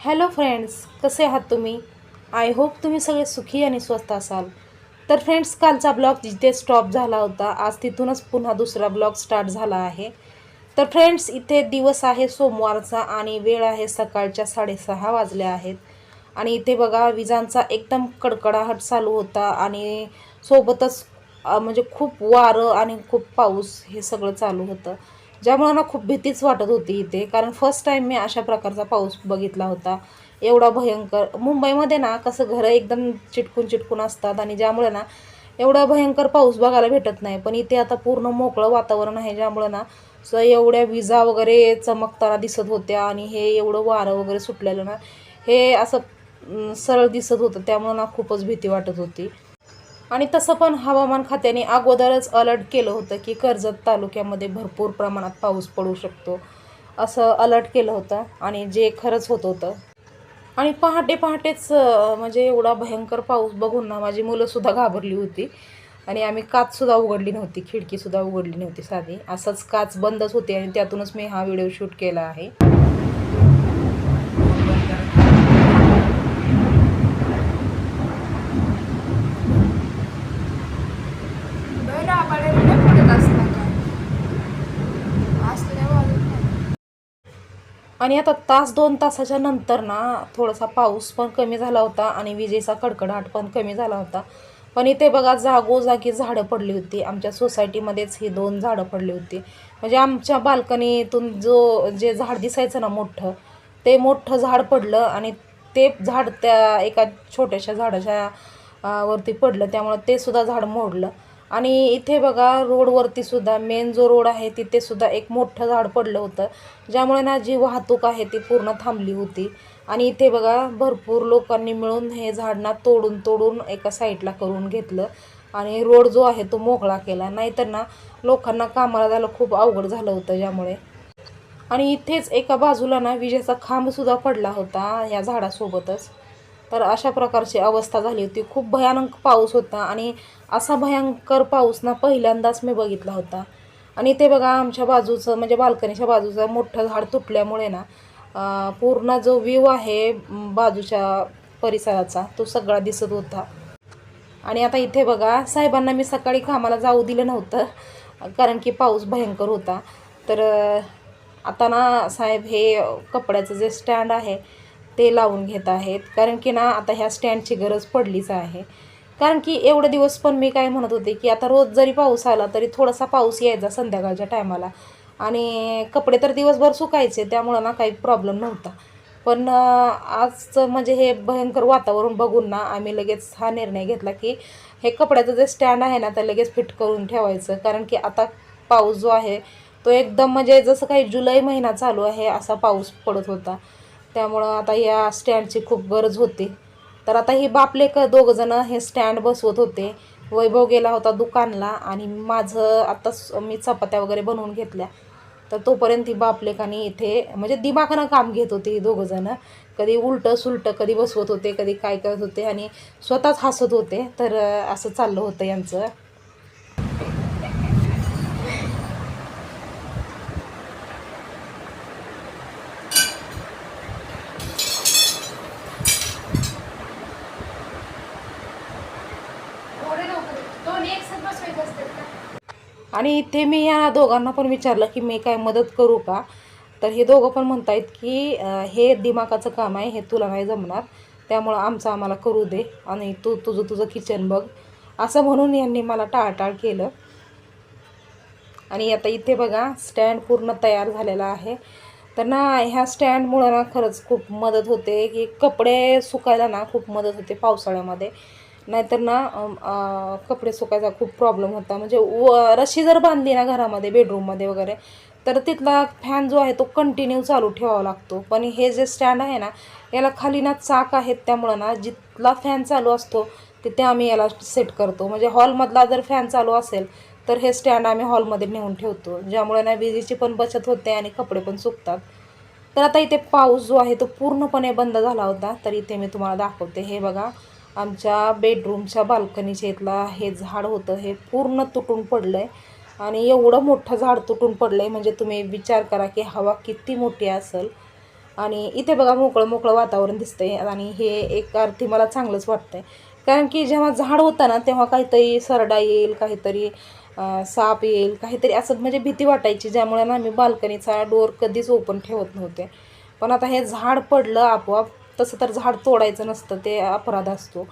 Hello friends कसे आहात तुम्ही? आय होप तुम्ही सगळे सुखी आणि स्वस्त असाल. तर फ्रेंड्स कालचा ब्लॉग जिथे स्टॉप झाला होता आज तिथूनच पुन्हा दुसरा ब्लॉग स्टार्ट झाला आहे. तर फ्रेंड्स इथे दिवस आहे सोमवारचा आणि वेळ आहे सकाळच्या साडेसहा वाजल्या आहेत. आणि इथे बघा विजांचा एकदम कडकडाहट चालू होता आणि सोबतच म्हणजे खूप वारं आणि खूप पाऊस हे सगळं चालू होतं. ज्यामुळं ना खूप भीतीच वाटत होती इथे. कारण फर्स्ट टाईम मी अशा प्रकारचा पाऊस बघितला होता. एवढा भयंकर मुंबईमध्ये ना कसं घरं एकदम चिटकून चिटकून असतात आणि ज्यामुळे ना एवढा भयंकर पाऊस बघायला भेटत नाही. पण इथे आता पूर्ण मोकळं वातावरण आहे ज्यामुळं ना स एवढ्या विजा वगैरे चमकताना दिसत होत्या आणि हे एवढं वारं वगैरे सुटलेलं ना हे असं सरळ दिसत होतं. त्यामुळं ना खूपच भीती वाटत होती. आणि तसं पण हवामान खात्याने अगोदरच अलर्ट केलं होतं की कर्जत तालुक्यामध्ये भरपूर प्रमाणात पाऊस पडू शकतो असं अलर्ट केलं होतं आणि जे खरंच होत होतं. आणि पहाटे पहाटेच म्हणजे एवढा भयंकर पाऊस बघून ना माझी मुलंसुद्धा घाबरली होती. आणि आम्ही काचसुद्धा उघडली नव्हती खिडकीसुद्धा उघडली नव्हती साधी. असंच काच बंदच होती आणि त्यातूनच मी हा व्हिडिओ शूट केला आहे बरं आपण नाही पडत असला काय असल्या वाजत नाही आणि आता तास दोन तासाच्या नंतर ना थोडासा पाऊस पण कमी झाला होता आणि विजेचा कडकडाट पण कमी झाला होता. पण इथे बघा जागोजागी झाडं पडली होती. आमच्या सोसायटीमध्येच ही दोन झाडं पडली होती. म्हणजे आमच्या बाल्कनीतून जो जे झाड दिसायचं ना मोठं ते मोठं झाड पडलं आणि ते झाड त्या एका छोट्याशा झाडाच्या वरती पडलं. त्यामुळं ते सुद्धा झाड मोडलं. आणि इथे बघा रोडवरती सुद्धा मेन जो रोड आहे तिथे सुद्धा एक मोठं झाड पडलं होतं. ज्यामुळे ना जी वाहतूक आहे ती पूर्ण थांबली होती. आणि इथे बघा भरपूर लोकांनी मिळून हे झाड ना तोडून तोडून एका साईडला करून घेतलं. आणि रोड जो आहे तो मोकळा केला. नाहीतर ना लोकांना कामाला जायला खूप अवघड झालं होतं ज्यामुळे. आणि इथेच एका बाजूला ना विजेचा खांबसुद्धा पडला होता या झाडासोबतच. तर अशा प्रकारची अवस्था झाली होती. खूप भयानक पाऊस होता आणि असा भयंकर पाऊस ना पहिल्यांदाच मी बघितला होता. आणि ते बघा आमच्या बाजूचं म्हणजे बाल्कनीच्या बाजूचं मोठं झाड तुटल्यामुळे ना पूर्ण जो व्ह्यू आहे बाजूच्या परिसराचा तो सगळा दिसत होता. आणि आता इथे बघा साहेबांना मी सकाळी कामाला जाऊ दिलं नव्हतं कारण की पाऊस भयंकर होता. तर आता ना साहेब हे कपड्याचं जे स्टँड आहे ते लावून घेत आहेत. कारण की ना आता ह्या स्टँडची गरज पडलीच आहे. कारण की एवढे दिवस पण मी काय म्हणत होते की आता रोज जरी पाऊस आला तरी थोडासा पाऊस यायचा संध्याकाळच्या टायमाला. आणि कपडे तर दिवसभर सुकायचे त्यामुळं ना काही प्रॉब्लेम नव्हता. पण आजचं म्हणजे हे भयंकर वातावरण बघून ना आम्ही लगेच हा निर्णय घेतला की हे कपड्याचं जे स्टँड आहे ना ते लगेच फिट करून ठेवायचं. कारण की आता पाऊस जो आहे तो एकदम म्हणजे जसं काही जुलै महिना चालू आहे असा पाऊस पडत होता. त्यामुळं आता या स्टँडची खूप गरज होती. तर आता हे बापले क दोघं जण हे स्टँड बसवत होते. वैभव गेला होता दुकानला आणि माझं आता मी चपात्या वगैरे बनवून घेतल्या. तर तोपर्यंत ती बापलेखानी इथे म्हणजे दिमागानं काम घेत होते ही दोघं जण. कधी उलटं सुलटं कधी बसवत होते कधी काय करत होते आणि स्वतःच हसत होते. तर असं चाललं होतं यांचं एवढे लवकर दोन्ही एक साथ बसवायचे असतात का आणि इथे मी या दोघांना पण विचारलं की मी काय मदत करू का? तर हे दोघं पण म्हणतायत की हे दिमागाचं काम आहे हे तुला नाही जमणार त्यामुळं आमचं आम्हाला करू दे आणि तू तुझं तुझं किचन बघ. असं म्हणून यांनी मला टाळटाळ केलं. आणि आता इथे बघा स्टँड पूर्ण तयार झालेला आहे. तर ना ह्या स्टँडमुळं ना खरंच खूप मदत होते. की कपडे सुकायला ना खूप मदत होते पावसाळ्यामध्ये. नाहीतर ना कपडे सुकायचा खूप प्रॉब्लेम होता. म्हणजे व रशी जर बांधली ना घरामध्ये बेडरूममध्ये वगैरे तर तिथला फॅन जो आहे तो कंटिन्यू चालू ठेवावा लागतो. पण हे जे स्टँड आहे ना याला खाली ना चाक आहेत त्यामुळं ना जिथला फॅन चालू असतो तिथे आम्ही याला सेट करतो. म्हणजे हॉलमधला जर फॅन चालू असेल तर हे स्टँड आम्ही हॉलमध्ये नेऊन ठेवतो. ज्यामुळे ना विजेची पण बचत होते आणि कपडे पण सुकतात. तर आता इथे पाऊस जो आहे तो पूर्णपणे बंद झाला होता. तर इथे मी तुम्हाला दाखवते. हे बघा आमच्या बेडरूमच्या बाल्कनीच्या इथला हे झाड होतं हे पूर्ण तुटून पडलं आहे आणि एवढं मोठं झाड तुटून पडलं आहे म्हणजे तुम्ही विचार करा की हवा किती मोठी असेल. आणि इथे बघा मोकळं मोकळं वातावरण दिसतंय. आणि हे एक अर्थी मला चांगलंच वाटतंय. कारण की जेव्हा झाड होतं ना तेव्हा काहीतरी सरडा येईल काहीतरी साप येईल काहीतरी असं म्हणजे भीती वाटायची ज्यामुळे ना मी बाल्कनीचा डोअर कधीच ओपन ठेवत नव्हते. पण आता हे झाड पडलं आपोआप तसं तर झाड तोडायचं नसतं ते अपराध असतो.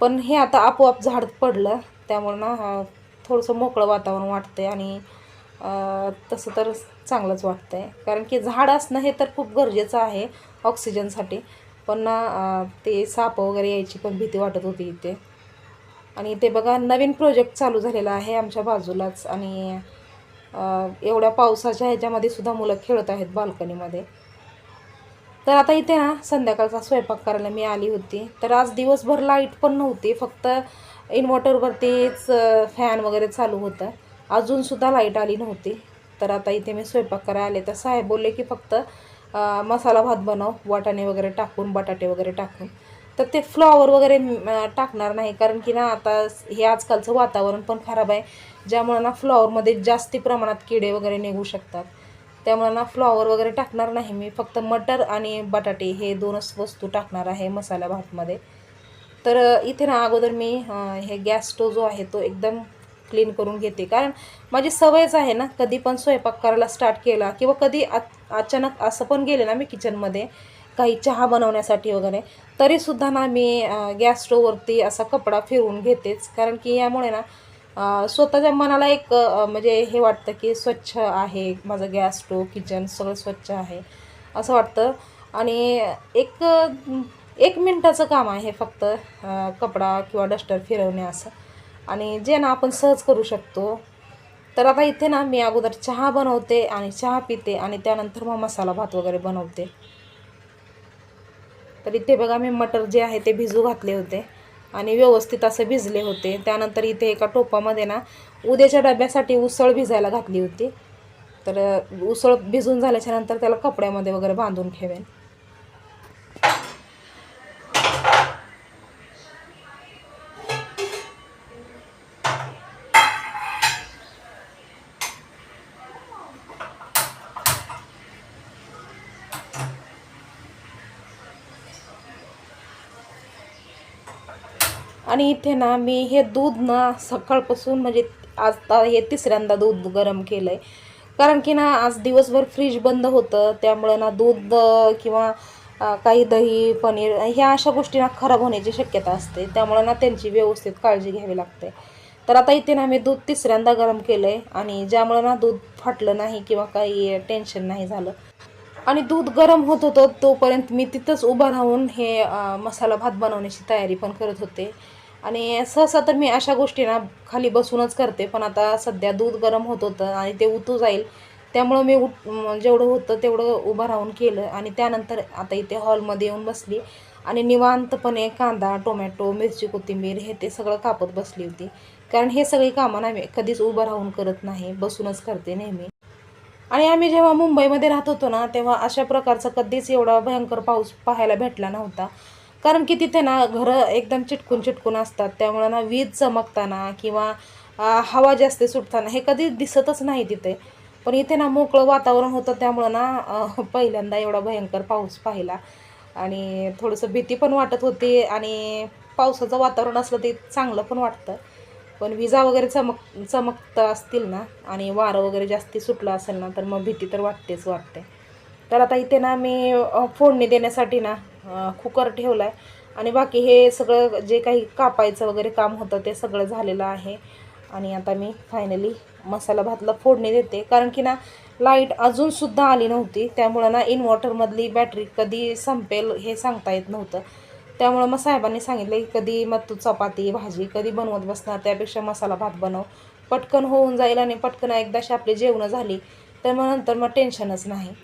पण हे आता आपोआप झाड पडलं त्यामुळं ना थोडंसं मोकळं वातावरण वाटतंय आणि तसं तर चांगलंच वाटतंय. कारण की झाड असणं हे तर खूप गरजेचं आहे ऑक्सिजनसाठी. पण ना ते साप वगैरे यायची पण भीती वाटत होती इथे. आणि ते बघा नवीन प्रोजेक्ट चालू झालेला आहे आमच्या बाजूलाच. आणि एवढ्या पावसाच्या ह्याच्यामध्ये सुद्धा मुलं खेळत आहेत बाल्कनीमध्ये. तर आता इथे ना संध्याकाळचा स्वयंपाक करायला मी आली होती. तर आज दिवसभर लाइट पण नव्हती फक्त इन्व्हर्टरवरतीच फॅन वगैरे चालू होतं. अजूनसुद्धा लाइट आली नव्हती. तर आता इथे मी स्वयंपाक करायला आले. तर साहेब बोलले की फक्त मसाला भात बनव वाटाणे वगैरे टाकून बटाटे वगैरे टाकून. तर ते फ्लॉवर वगैरे टाकणार नाही. कारण की ना आता हे आजकालचं वातावरण पण खराब आहे ज्यामुळे ना फ्लॉवरमध्ये जास्ती प्रमाणात किडे वगैरे निघू शकतात. त्यामुळे ना फ्लॉवर वगैरे टाकणार नाही मी. फक्त मटर आणि बटाटे हे दोनच वस्तू टाकणार आहे मसाला भातमध्ये. तर इथे ना अगोदर मी हे गॅस स्टोव जो आहे तो एकदम क्लीन करून घेते. कारण माझी सवयच आहे ना कधी पण स्वयंपाक करायला स्टार्ट केला किंवा कधी अचानक असं पण गेले ना मी किचनमध्ये काही चहा बनवण्यासाठी वगैरे तरीसुद्धा ना मी गॅस स्टोववरती असा कपडा फिरवून घेतेच. कारण की यामुळे ना स्वतःच्या मनाला एक म्हणजे हे वाटतं की स्वच्छ आहे माझं गॅस स्टोव किचन सगळं स्वच्छ आहे असं वाटतं. आणि एक एक मिनटाचं काम आहे फक्त कपडा किंवा डस्टर फिरवणे असं. आणि जे ना आपण सहज करू शकतो. तर आता इथे ना मी अगोदर चहा बनवते आणि चहा पिते आणि त्यानंतर मग मसाला भात वगैरे बनवते. तर इथे बघा मी मटर जे आहे ते भिजू घातले होते. आणि व्यवस्थित असं भिजले होते. त्यानंतर इथे एका टोपामध्ये ना उद्याच्या डब्यासाठी उसळ भिजायला घातली होती. तर उसळ भिजून झाल्याच्यानंतर त्याला कपड्यामध्ये वगैरे बांधून ठेवेन. आणि इथे ना मी हे दूध ना सकाळपासून म्हणजे आता हे तिसऱ्यांदा दूध गरम केलं आहे कारण की ना आज दिवसभर फ्रीज बंद होतं. त्यामुळं ना दूध किंवा काही दही पनीर ह्या अशा गोष्टी ना खराब होण्याची शक्यता असते. त्यामुळं ना त्यांची व्यवस्थित काळजी घ्यावी लागते. तर आता इथे ना मी दूध तिसऱ्यांदा गरम केलं आहे आणि ज्यामुळं ना दूध फाटलं नाही किंवा काही टेन्शन नाही झालं. आणि दूध गरम होत होतं तोपर्यंत मी तिथंच उभं राहून हे मसाला भात बनवण्याची तयारी पण करत होते. आणि सहसा तर मी अशा गोष्टी ना खाली बसूनच करते पण आता सध्या दूध गरम होत होतं आणि ते उतू जाईल. त्यामुळं मी उठ जेवढं होतं तेवढं उभं राहून केलं आणि त्यानंतर आता इथे हॉलमध्ये येऊन बसली आणि निवांतपणे कांदा टोमॅटो मिरची कोथिंबीर हे ते सगळं कापत बसली होती. कारण हे सगळी कामं ना मी कधीच उभं राहून करत नाही बसूनच करते नेहमी. आणि आम्ही जेव्हा मुंबईमध्ये राहत होतो ना तेव्हा अशा प्रकारचा कधीच एवढा भयंकर पाऊस पाहायला भेटला नव्हता. कारण की तिथे ना घरं एकदम चिटकून चिटकून असतात. त्यामुळं ना वीज चमकताना किंवा हवा जास्त सुटताना हे कधी दिसतच नाही तिथे. पण इथे ना मोकळं वातावरण होतं त्यामुळं ना पहिल्यांदा एवढा भयंकर पाऊस पाहिला. आणि थोडंसं भीती पण वाटत होती आणि पावसाचं वातावरण असलं ते चांगलं पण वाटतं. पण विजा वगैरे चमक चमकत असतील ना आणि वारं वगैरे जास्ती सुटलं असेल ना तर मग भीती तर वाटतेच वाटते. तर आता इथे ना मी फोडणी देण्यासाठी ना कुकर ठेवला आहे आणि बाकी हे सगळं जे काही कापायचं वगैरे काम होतं ते सगळं झालेलं आहे. आणि आता मी फायनली मसाला भातला फोडणी देते. कारण की ना लाइट अजूनसुद्धा आली नव्हती. त्यामुळं ना इन्व्हर्टरमधली बॅटरी कधी संपेल हे सांगता येत नव्हतं. त्यामुळं मग साहेबांनी सांगितलं की कधी मग तू चपाती भाजी कधी बनवत बसणार त्यापेक्षा मसाला भात बनव. पटकन होऊन जाईल आणि पटकन एकदाशी आपली जेवणं झाली तर मग नंतर मग टेन्शनच नाही.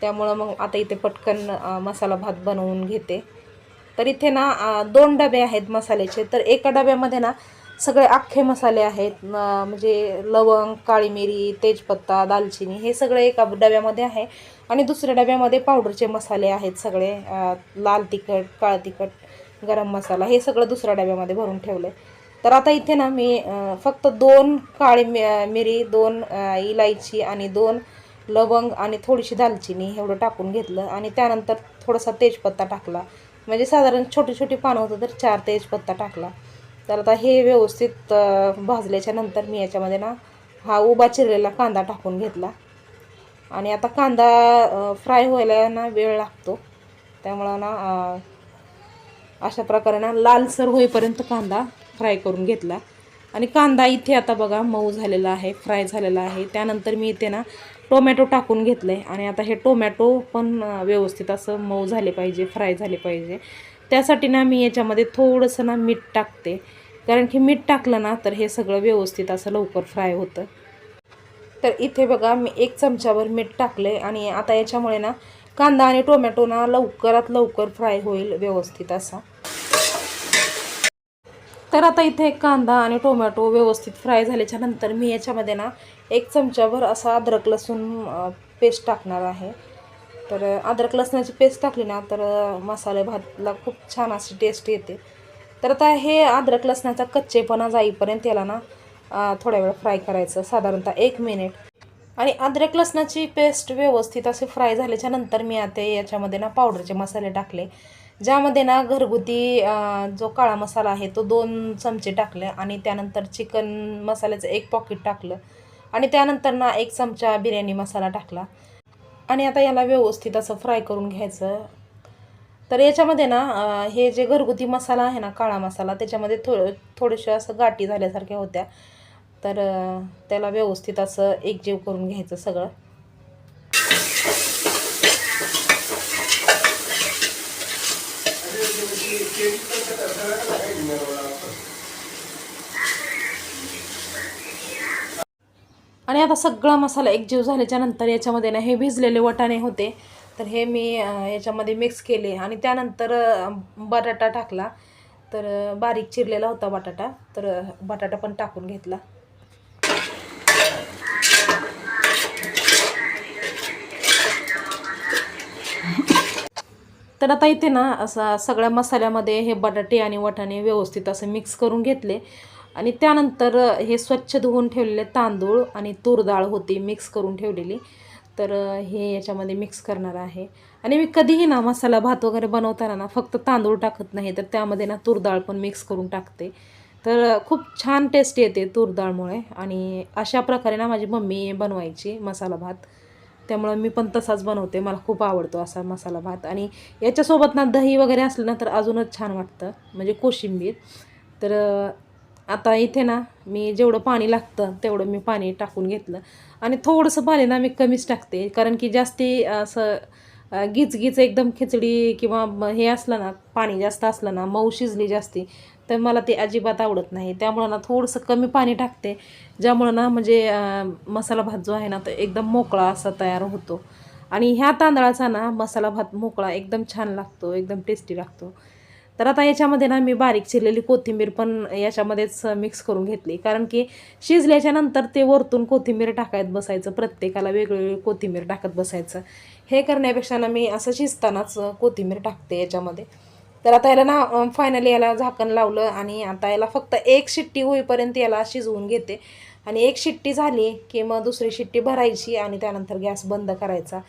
त्यामुळं मग आता इथे पटकन मसाला भात बनवून घेते. तर इथे ना दोन डबे आहेत मसाल्याचे. तर एका डब्यामध्ये ना सगळे अख्खे मसाले आहेत. म्हणजे लवंग काळी मिरी तेजपत्ता दालचिनी हे सगळे एका डब्यामध्ये आहे. आणि दुसऱ्या डब्यामध्ये पावडरचे मसाले आहेत सगळे लाल तिखट काळ तिखट गरम मसाला हे सगळं दुसऱ्या डब्यामध्ये भरून ठेवलं तर आता इथे ना मी फक्त दोन काळी मि मिरी दोन इलायची आणि दोन लवंग आणि थोडीशी दालचिनी एवढं टाकून घेतलं आणि त्यानंतर थोडासा तेजपत्ता टाकला. म्हणजे साधारण छोटी छोटी पानं होतं तर चार तेजपत्ता टाकला. तर आता हे व्यवस्थित भाजल्याच्या नंतर मी याच्यामध्ये ना हा उभा चिरलेला कांदा टाकून घेतला. आणि आता कांदा फ्राय व्हायला ना वेळ लागतो. त्यामुळं ना अशा प्रकारे ना लालसर होईपर्यंत कांदा फ्राय करून घेतला. आणि कांदा इथे आता बघा मऊ झालेला आहे फ्राय झालेला आहे. त्यानंतर मी इथे ना टोमॅटो टाकून घेतलं आहे आणि आता हे टोमॅटो पण व्यवस्थित असं मऊ झाले पाहिजे फ्राय झाले पाहिजे. त्यासाठी ना मी याच्यामध्ये थोडंसं ना मीठ टाकते. कारण की मीठ टाकलं ना तर हे सगळं व्यवस्थित असं लवकर फ्राय होतं. तर इथे बघा मी एक चमच्यावर मीठ टाकले आणि आता याच्यामुळे ना कांदा आणि टोमॅटो ना लवकरात लवकर फ्राय होईल व्यवस्थित असा. तर आता इथे कांदा आणि टोमॅटो व्यवस्थित फ्राय झाल्याच्यानंतर मी याच्यामध्ये ना एक चमच्याभर असा अद्रक लसूण पेस्ट टाकणार आहे. तर अद्रक लसणाची पेस्ट टाकली ना तर मसाले भातला खूप छान अशी टेस्ट येते. तर आता हे अद्रक लसणाचा कच्चेपणा जाईपर्यंत याला ना थोड्या वेळ फ्राय करायचं. साधारणतः एक मिनिट आणि अद्रक लसणाची पेस्ट व्यवस्थित असे फ्राय झाल्याच्यानंतर मी आता याच्यामध्ये ना पावडरचे मसाले टाकले. ज्यामध्ये ना घरगुती जो काळा मसाला आहे तो दोन चमचे टाकले आणि त्यानंतर चिकन मसाल्याचं एक पॉकेट टाकलं. आणि त्यानंतर ना एक चमचा बिर्याणी मसाला टाकला. आणि आता याला व्यवस्थित असं फ्राय करून घ्यायचं. तर याच्यामध्ये ना हे जे घरगुती मसाला आहे ना काळा मसाला त्याच्यामध्ये थो थोडेसे असं गाठी झाल्यासारख्या होत्या. तर त्याला व्यवस्थित असं एकजीव करून घ्यायचं सगळं. आणि आता सगळा मसाला एकजीव झाल्याच्यानंतर याच्यामध्ये ना हे भिजलेले वटाणे होते. तर हे मी याच्यामध्ये मिक्स केले आणि त्यानंतर बटाटा टाकला. तर बारीक चिरलेला होता बटाटा. तर बटाटा पण टाकून घेतला. तर आता इथे ना असं सगळ्या मसाल्यामध्ये हे बटाटे आणि वटाणे व्यवस्थित असं मिक्स करून घेतले. आणि त्यानंतर हे स्वच्छ धुवून ठेवलेले तांदूळ आणि तूर डाळ होती मिक्स करून ठेवलेली. तर हे याच्यामध्ये मिक्स करणार आहे. आणि मी कधीही ना मसाला भात वगैरे बनवताना ना फक्त तांदूळ टाकत नाही तर त्यामध्ये ना तूर डाळ पण मिक्स करून टाकते. तर खूप छान टेस्ट येते तूर डाळमुळे. आणि अशा प्रकारे ना माझी मम्मी बनवायची मसाला भात. त्यामुळं मी पण तसाच बनवते. मला खूप आवडतो असा मसाला भात. आणि याच्यासोबत ना दही वगैरे असलं ना तर अजूनच छान वाटतं. म्हणजे कोशिंबीर. तर आता इथे ना मी जेवढं पाणी लागतं तेवढं मी पाणी टाकून घेतलं. आणि थोडंसं पाणी ना मी कमीच टाकते. कारण की जास्ती असं अं, गिचगीच एकदम खिचडी किंवा म- हे असलं ना पाणी जास्त असलं ना मऊ शिजली जास्ती तर मला ते अजिबात आवडत नाही. त्यामुळं ना थोडंसं कमी पाणी टाकते ज्यामुळं ना म्हणजे मसाला भात जो आहे ना तो एकदम मोकळा असा तयार होतो. आणि ह्या तांदळाचा ना मसाला भात मोकळा एकदम छान लागतो एकदम टेस्टी लागतो. तर आता याच्यामध्ये ना मी बारीक चिरलेली कोथिंबीर पण याच्यामध्येच मिक्स करून घेतली. कारण की शिजल्याच्या नंतर ते वरतून कोथिंबीर टाकायत बसायचं प्रत्येकाला वेगवेगळी कोथिंबीर टाकत बसायचं. हे करण्यापेक्षा ना मी असं शिजतानाच कोथिंबीर टाकते याच्यामध्ये. तर आता याला ना फायनली याला झाकण लावलं आणि आता याला फक्त एक शिट्टी होईपर्यंत याला शिजवून घेते. आणि एक शिट्टी झाली की मग दुसरी शिट्टी भरायची आणि त्यानंतर गॅस बंद करायचा.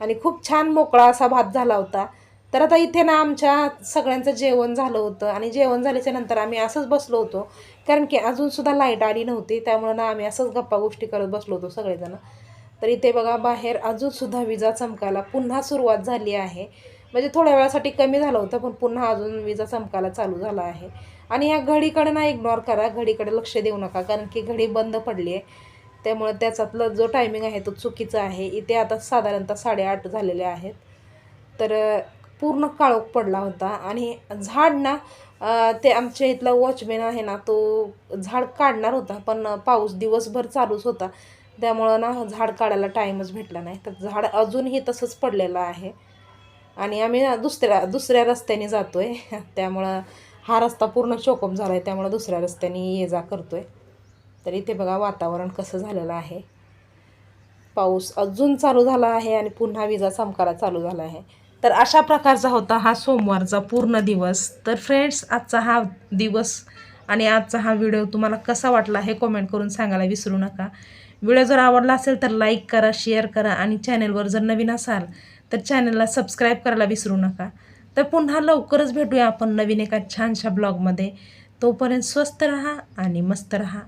आणि खूप छान मोकळा असा भात झाला होता. तर आता इथे ना आमच्या सगळ्यांचं जेवण झालं होतं आणि जेवण झाल्याच्यानंतर आम्ही असंच बसलो होतो. कारण की अजूनसुद्धा लाइट आली नव्हती त्यामुळं ना आम्ही असंच गप्पा गोष्टी करत बसलो होतो सगळेजण. तर इथे बघा बाहेर अजूनसुद्धा विजा चमकायला पुन्हा सुरुवात झाली आहे. म्हणजे थोड्या वेळासाठी कमी झालं होतं पण पुन्हा अजून विजा चमकायला चालू झाला आहे. आणि या घडीकडे ना इग्नोर करा घडीकडे लक्ष देऊ नका कारण की घडी बंद पडली आहे त्यामुळे त्याच्यातलं जो टायमिंग आहे तो चुकीचा आहे. इथे आता साधारणतः साडेआठ झालेले आहेत. तर पूर्ण काळोख पडला होता. आणि झाड ना ते आमच्या इथला वॉचमॅन आहे ना तो झाड काढणार होता पण पाऊस दिवसभर चालूच होता. त्यामुळं ना झाड काढायला टाईमच भेटला नाही. तर झाड अजूनही तसंच पडलेलं आहे. आणि आम्ही दुसऱ्या दुसऱ्या रस्त्याने जातो आहे त्यामुळं हा रस्ता पूर्ण चोकम झाला आहे त्यामुळं दुसऱ्या रस्त्याने ये जा करतो आहे तर इथे बघा वातावरण कसं झालेलं आहे. पाऊस अजून चालू झाला आहे आणि पुन्हा विजा चमकारा चालू झाला आहे. तर अशा प्रकारचा होता हा सोमवारचा पूर्ण दिवस. तर फ्रेंड्स आजचा हा दिवस आणि आजचा हा व्हिडिओ तुम्हाला कसा वाटला हे कमेंट करून सांगायला विसरू नका. व्हिडिओ जर आवडला असेल तर लाईक करा शेअर करा आणि चॅनेलवर जर नवीन असाल तर चॅनलला सबस्क्राईब करायला विसरू नका. तर पुन्हा लवकरच भेटूया आपण नवीन एका छानशा ब्लॉगमध्ये तोपर्यंत स्वस्त राहा आणि मस्त राहा.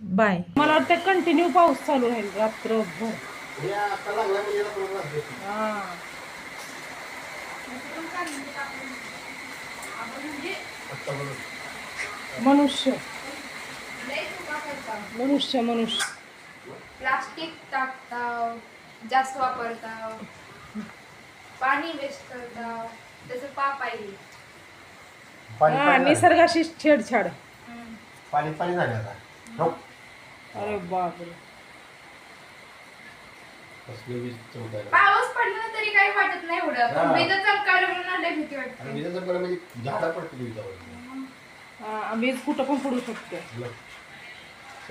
बाय मला वाटतं कंटिन्यू पाऊस चालू राहील रात्रभर. हां. मनुष्य मनुष्य मनुष्य प्लास्टिक टाकताव जास्त वापरताव पाणी वेस्ट करताव त्याचं पाप आहे हा. निसर्गाशी छेडछाड. पाणी पाणी झालं आता. अरे बापरे. पाऊस पडला तरी काही वाटत नाही एवढं. पण हा. विजा चमकायला म्हणून लय भीती आणि वाटते विजेचं बरं म्हणजे झाडं विजावर. हा, वीज कुठं पण पडू शकते.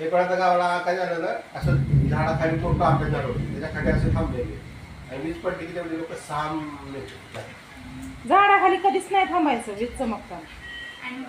एक वेळा तर गावाला काय झालं ना असं झाडाखाली मोठं आंबे झाड होते त्याच्याखाली असं थांबलेले. आणि वीज पडली की तेवढे लोक साम झाडाखाली कधीच नाही थांबायचं वीज चमकताना. आणि.